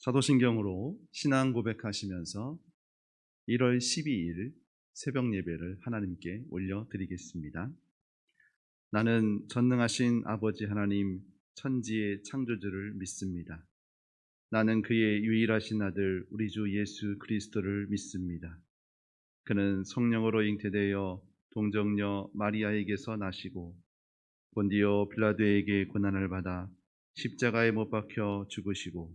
사도신경으로 신앙 고백하시면서 1월 12일 새벽 예배를 하나님께 올려드리겠습니다. 나는 전능하신 아버지 하나님 천지의 창조주를 믿습니다. 나는 그의 유일하신 아들 우리 주 예수 그리스도를 믿습니다. 그는 성령으로 잉태되어 동정녀 마리아에게서 나시고 본디오 빌라도에게 고난을 받아 십자가에 못 박혀 죽으시고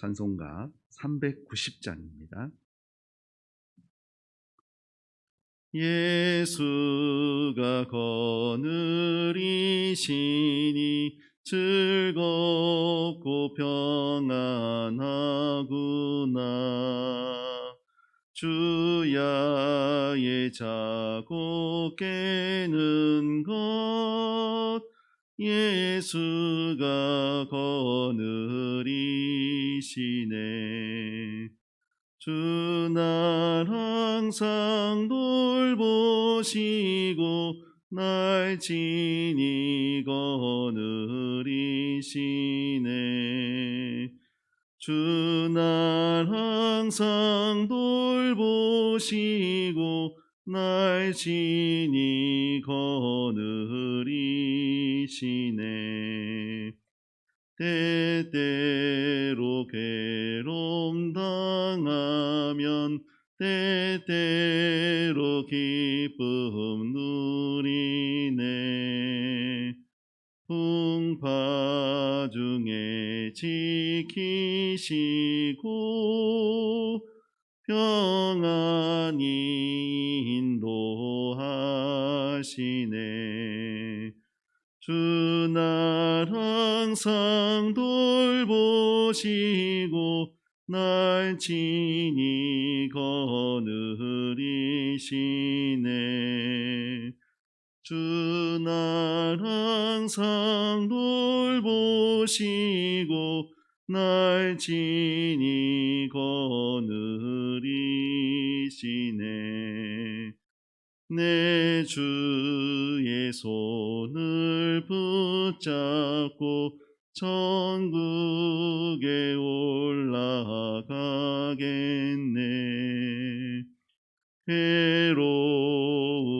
찬송가 390장입니다. 예수가 거느리시니 즐겁고 평안하구나 주야의 자고 깨는 것 예수가 거느리 시네. 주날 항상 돌보시고 날 친히 거느리시네. 주날 항상 돌보시고 날 친히 거느리시네 때때로 괴로움 당하면 때때로 기쁨 누리네. 풍파 중에 지키시고 항상 돌보시고 날 친히 거느리시네. 내 주의 손을 붙잡고 천국에 올라가겠네. 괴로우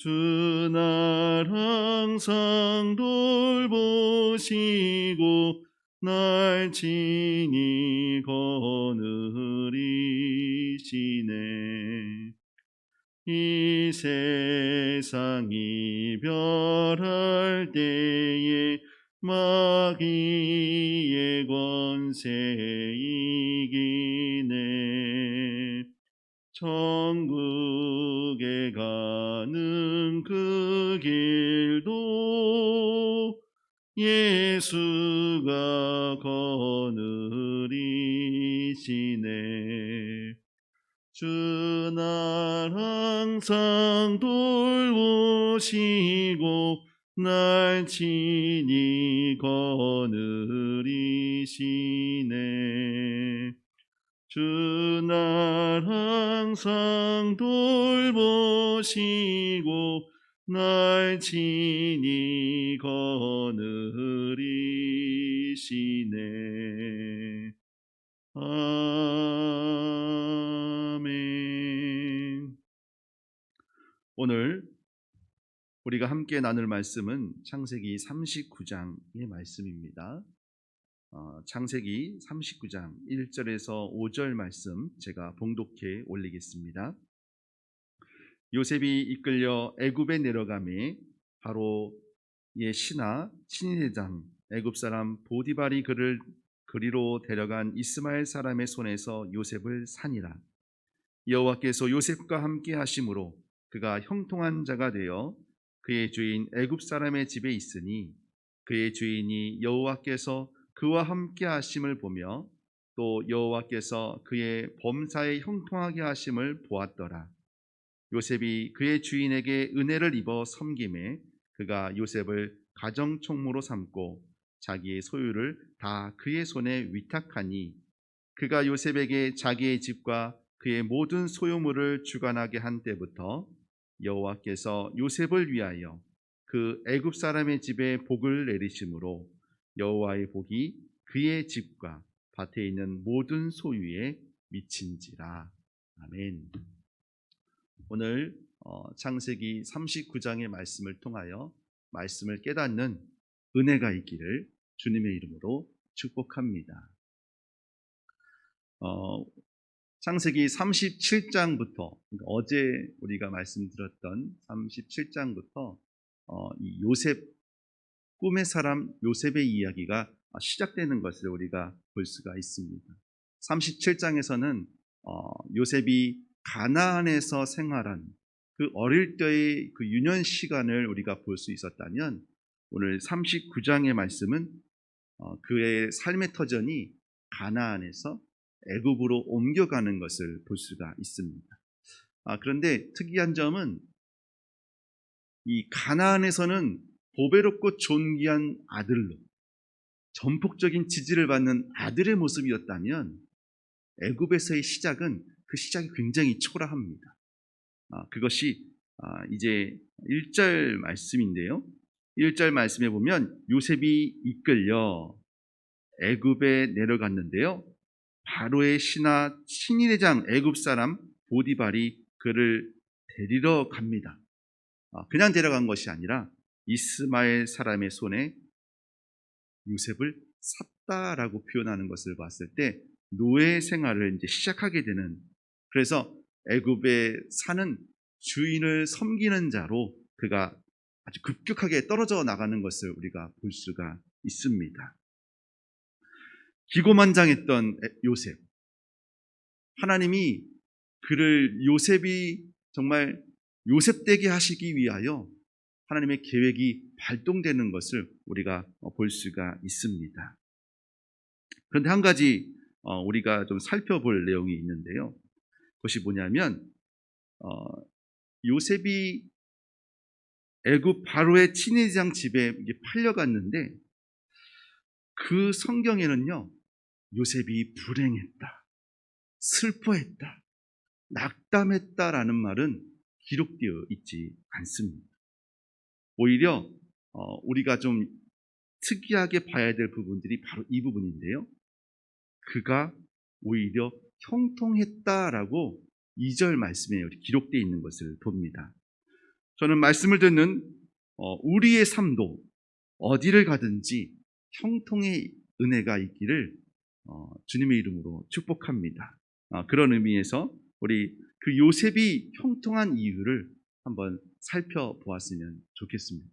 주날 항상 돌보시고 날 친히 거느리시네. 이 세상 이 별할 때에 마귀의 권세 이기네 천국에 가는 그 길도 예수가 거느리시네. 주날 항상 돌보시고 날 친히 거느리시네 주날 항상 돌보시고 날 친히 거느리시네 아멘 오늘 우리가 함께 나눌 말씀은 창세기 39장의 말씀입니다. 어, 창세기 39장 1절에서 5절 말씀 제가 봉독해 올리겠습니다. 요셉이 이끌려 애굽에 내려가매 바로 의 신하 친위대장 애굽 사람 보디발이 그를 그리로 데려간 이스마엘 사람의 손에서 요셉을 산이라 여호와께서 요셉과 함께 하심으로 그가 형통한 자가 되어 그의 주인 애굽 사람의 집에 있으니 그의 주인이 여호와께서 그와 함께 하심을 보며 또 여호와께서 그의 범사에 형통하게 하심을 보았더라. 요셉이 그의 주인에게 은혜를 입어 섬김에 그가 요셉을 가정 총무로 삼고 자기의 소유를 다 그의 손에 위탁하니 그가 요셉에게 자기의 집과 그의 모든 소유물을 주관하게 한 때부터 여호와께서 요셉을 위하여 그 애굽 사람의 집에 복을 내리심으로 여호와의 복이 그의 집과 밭에 있는 모든 소유에 미친지라. 아멘. 오늘 어, 창세기 39장의 말씀을 통하여 말씀을 깨닫는 은혜가 있기를 주님의 이름으로 축복합니다. 어, 창세기 37장부터 그러니까 어제 우리가 말씀드렸던 37장부터 어, 이 요셉 꿈의 사람 요셉의 이야기가 시작되는 것을 우리가 볼 수가 있습니다. 37장에서는 어, 요셉이 가나안에서 생활한 그 어릴 때의 그 유년 시간을 우리가 볼 수 있었다면 오늘 39장의 말씀은 어, 그의 삶의 터전이 가나안에서 애굽으로 옮겨가는 것을 볼 수가 있습니다. 아, 그런데 특이한 점은 이 가나안에서는 보배롭고 존귀한 아들로 전폭적인 지지를 받는 아들의 모습이었다면 애굽에서의 시작은 그 시작이 굉장히 초라합니다. 아, 그것이 아, 이제 1절 말씀인데요. 1절 말씀에 보면 요셉이 이끌려 애굽에 내려갔는데요. 바로의 신하 친위대장 애굽 사람 보디발이 그를 데리러 갑니다. 아, 그냥 데려간 것이 아니라 이스마엘 사람의 손에 요셉을 샀다라고 표현하는 것을 봤을 때 노예 생활을 이제 시작하게 되는 그래서 애굽에 사는 주인을 섬기는 자로 그가 아주 급격하게 떨어져 나가는 것을 우리가 볼 수가 있습니다. 기고만장했던 요셉. 하나님이 그를 요셉이 정말 요셉되게 하시기 위하여 하나님의 계획이 발동되는 것을 우리가 볼 수가 있습니다. 그런데 한 가지 어, 우리가 좀 살펴볼 내용이 있는데요. 그것이 뭐냐면 어, 요셉이 애굽 바로의 친위장 집에 팔려갔는데 그 성경에는요 요셉이 불행했다, 슬퍼했다, 낙담했다라는 말은 기록되어 있지 않습니다. 오히려 어, 우리가 좀 특이하게 봐야 될 부분들이 바로 이 부분인데요. 그가 오히려 형통했다라고 2절 말씀에 기록되어 있는 것을 봅니다. 저는 말씀을 듣는 어, 우리의 삶도 어디를 가든지 형통의 은혜가 있기를 어, 주님의 이름으로 축복합니다. 아, 그런 의미에서 우리 그 요셉이 형통한 이유를 한번 살펴보았으면 좋겠습니다.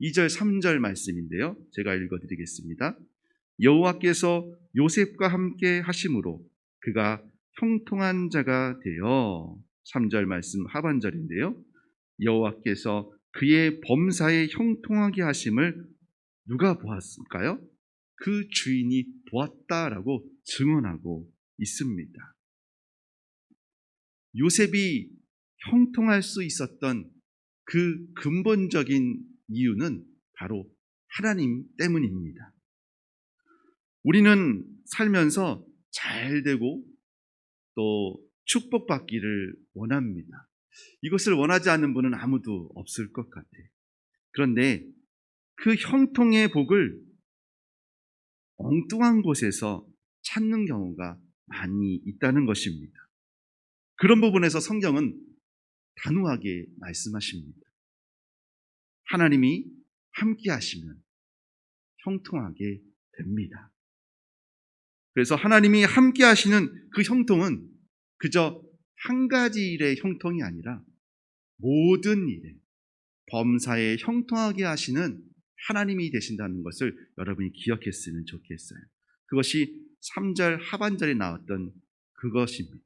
2절, 3절 말씀인데요. 제가 읽어드리겠습니다. 여호와께서 요셉과 함께 하심으로 그가 형통한 자가 되어 3절 말씀 하반절인데요. 여호와께서 그의 범사에 형통하게 하심을 누가 보았을까요? 그 주인이 보았다라고 증언하고 있습니다. 요셉이 형통할 수 있었던 그 근본적인 이유는 바로 하나님 때문입니다. 우리는 살면서 잘 되고 또 축복받기를 원합니다. 이것을 원하지 않는 분은 아무도 없을 것 같아요. 그런데 그 형통의 복을 엉뚱한 곳에서 찾는 경우가 많이 있다는 것입니다. 그런 부분에서 성경은 단호하게 말씀하십니다. 하나님이 함께 하시면 형통하게 됩니다. 그래서 하나님이 함께 하시는 그 형통은 그저 한 가지 일의 형통이 아니라 모든 일에 범사에 형통하게 하시는 하나님이 되신다는 것을 여러분이 기억했으면 좋겠어요. 그것이 3절 하반절에 나왔던 그것입니다.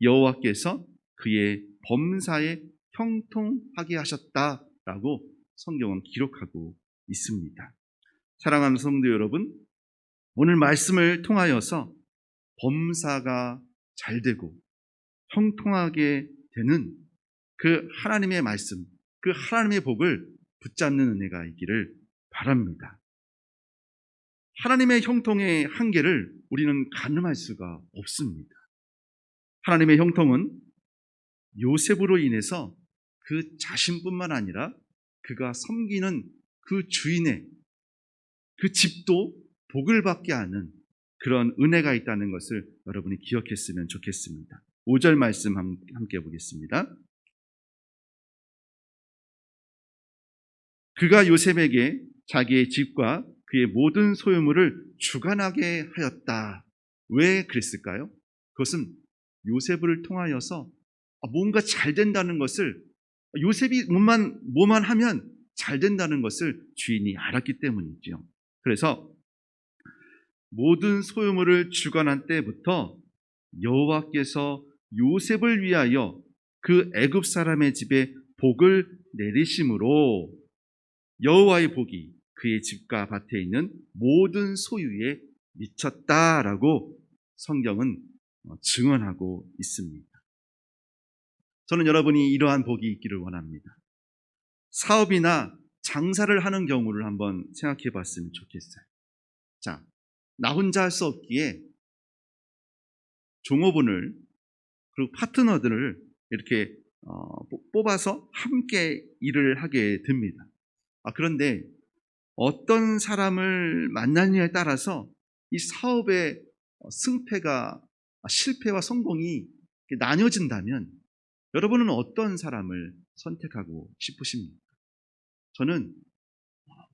여호와께서 그의 범사에 형통하게 하셨다라고 성경은 기록하고 있습니다. 사랑하는 성도 여러분, 오늘 말씀을 통하여서 범사가 잘 되고 형통하게 되는 그 하나님의 말씀, 그 하나님의 복을 붙잡는 은혜가 있기를 바랍니다. 하나님의 형통의 한계를 우리는 가늠할 수가 없습니다. 하나님의 형통은 요셉으로 인해서 그 자신뿐만 아니라 그가 섬기는 그 주인의 그 집도 복을 받게 하는 그런 은혜가 있다는 것을 여러분이 기억했으면 좋겠습니다. 5절 말씀 함께 보겠습니다. 그가 요셉에게 자기의 집과 그의 모든 소유물을 주관하게 하였다. 왜 그랬을까요? 그것은 요셉을 통하여서 뭔가 잘 된다는 것을 요셉이 뭐만 뭐만 하면 잘 된다는 것을 주인이 알았기 때문이죠. 그래서 모든 소유물을 주관한 때부터 여호와께서 요셉을 위하여 그 애굽 사람의 집에 복을 내리심으로 여호와의 복이 그의 집과 밭에 있는 모든 소유에 미쳤다라고 성경은 증언하고 있습니다. 저는 여러분이 이러한 복이 있기를 원합니다. 사업이나 장사를 하는 경우를 한번 생각해 봤으면 좋겠어요. 자, 나 혼자 할 수 없기에 종업원을 그리고 파트너들을 이렇게 어, 뽑아서 함께 일을 하게 됩니다. 아, 그런데 어떤 사람을 만나느냐에 따라서 이 사업의 승패가 실패와 성공이 나뉘어진다면 여러분은 어떤 사람을 선택하고 싶으십니까? 저는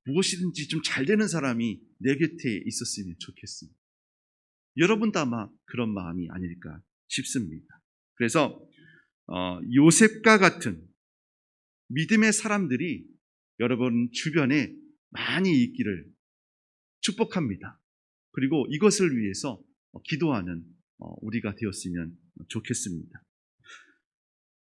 무엇이든지 좀 잘 되는 사람이 내 곁에 있었으면 좋겠습니다. 여러분도 아마 그런 마음이 아닐까 싶습니다. 그래서 어, 요셉과 같은 믿음의 사람들이 여러분 주변에 많이 있기를 축복합니다. 그리고 이것을 위해서 기도하는 어, 우리가 되었으면 좋겠습니다.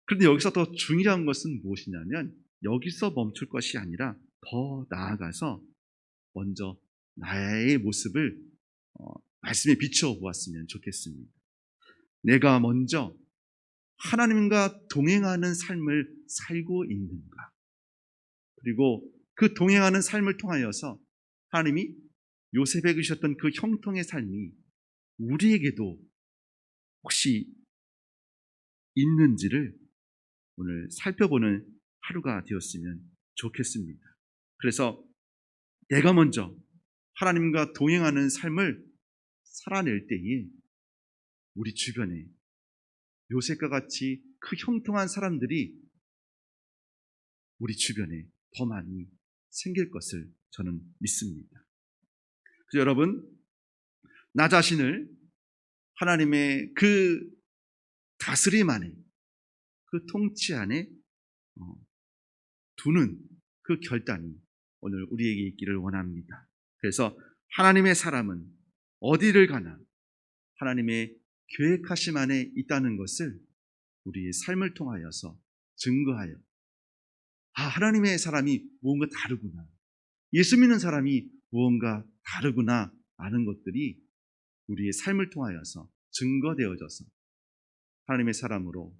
그런데 여기서 더 중요한 것은 무엇이냐면 여기서 멈출 것이 아니라 더 나아가서 먼저 나의 모습을 어, 말씀에 비추어 보았으면 좋겠습니다. 내가 먼저 하나님과 동행하는 삶을 살고 있는가? 그리고 그 동행하는 삶을 통하여서 하나님이 요셉에 주셨던 그 형통의 삶이 우리에게도 혹시 있는지를 오늘 살펴보는 하루가 되었으면 좋겠습니다. 그래서 내가 먼저 하나님과 동행하는 삶을 살아낼 때에 우리 주변에 요셉과 같이 그 형통한 사람들이 우리 주변에 더 많이 생길 것을 저는 믿습니다. 그래서 여러분, 나 자신을 하나님의 그 다스림 안에, 그 통치 안에 어, 두는 그 결단이 오늘 우리에게 있기를 원합니다. 그래서 하나님의 사람은 어디를 가나 하나님의 계획하심 안에 있다는 것을 우리의 삶을 통하여서 증거하여 아, 하나님의 사람이 무언가 다르구나. 예수 믿는 사람이 무언가 다르구나 아는 것들이 우리의 삶을 통하여서 증거되어져서 하나님의 사람으로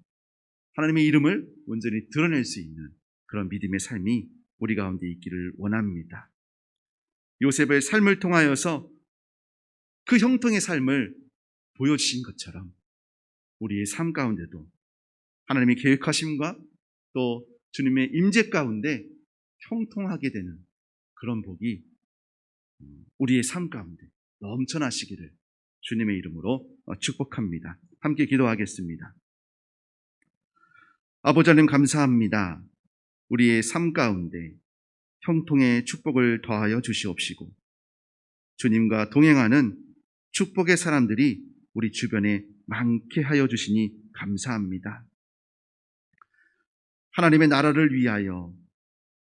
하나님의 이름을 온전히 드러낼 수 있는 그런 믿음의 삶이 우리 가운데 있기를 원합니다. 요셉의 삶을 통하여서 그 형통의 삶을 보여주신 것처럼 우리의 삶 가운데도 하나님의 계획하심과 또 주님의 임재 가운데 형통하게 되는 그런 복이 우리의 삶 가운데 넘쳐나시기를 주님의 이름으로 축복합니다. 함께 기도하겠습니다. 아버지 하나님 감사합니다. 우리의 삶 가운데 형통의 축복을 더하여 주시옵시고 주님과 동행하는 축복의 사람들이 우리 주변에 많게 하여 주시니 감사합니다. 하나님의 나라를 위하여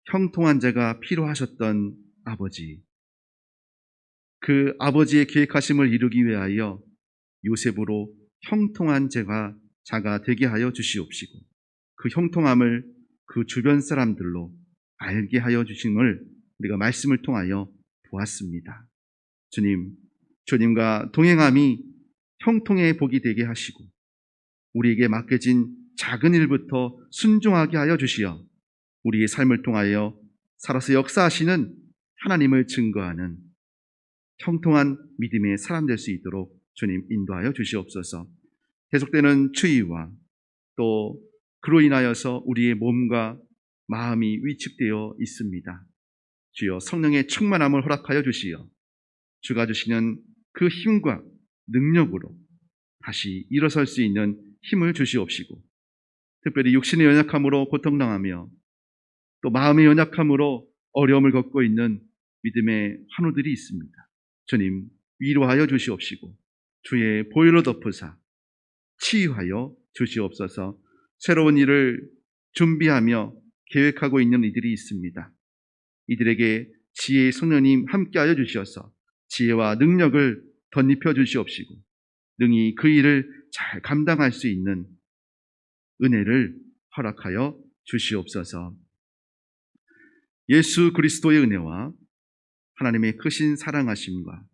형통한 자가 필요하셨던 아버지. 그 아버지의 계획하심을 이루기 위하여 요셉으로 형통한 자가 자가 되게 하여 주시옵시고 그 형통함을 그 주변 사람들로 알게 하여 주심을 우리가 말씀을 통하여 보았습니다. 주님, 주님과 동행함이 형통의 복이 되게 하시고 우리에게 맡겨진 작은 일부터 순종하게 하여 주시어 우리의 삶을 통하여 살아서 역사하시는 하나님을 증거하는 형통한 믿음의 사람 될 수 있도록 주님 인도하여 주시옵소서. 계속되는 추위와 또 그로 인하여서 우리의 몸과 마음이 위축되어 있습니다. 주여 성령의 충만함을 허락하여 주시어 주가 주시는 그 힘과 능력으로 다시 일어설 수 있는 힘을 주시옵시고 특별히 육신의 연약함으로 고통당하며 또 마음의 연약함으로 어려움을 겪고 있는 믿음의 환우들이 있습니다. 주님 위로하여 주시옵시고 주의 보혈로 덮으사 치유하여 주시옵소서 새로운 일을 준비하며 계획하고 있는 이들이 있습니다. 이들에게 지혜의 성령님 함께하여 주시어서 지혜와 능력을 덧입혀 주시옵시고 능히 그 일을 잘 감당할 수 있는 은혜를 허락하여 주시옵소서. 예수 그리스도의 은혜와 하나님의 크신 사랑하심과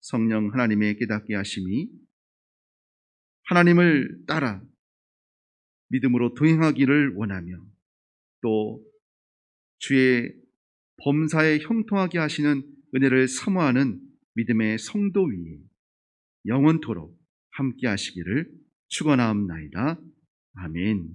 성령 하나님의 깨닫게 하심이 하나님을 따라 믿음으로 동행하기를 원하며 또 주의 범사에 형통하게 하시는 은혜를 사모하는 믿음의 성도 위에 영원토록 함께 하시기를 축원하옵나이다. 아멘.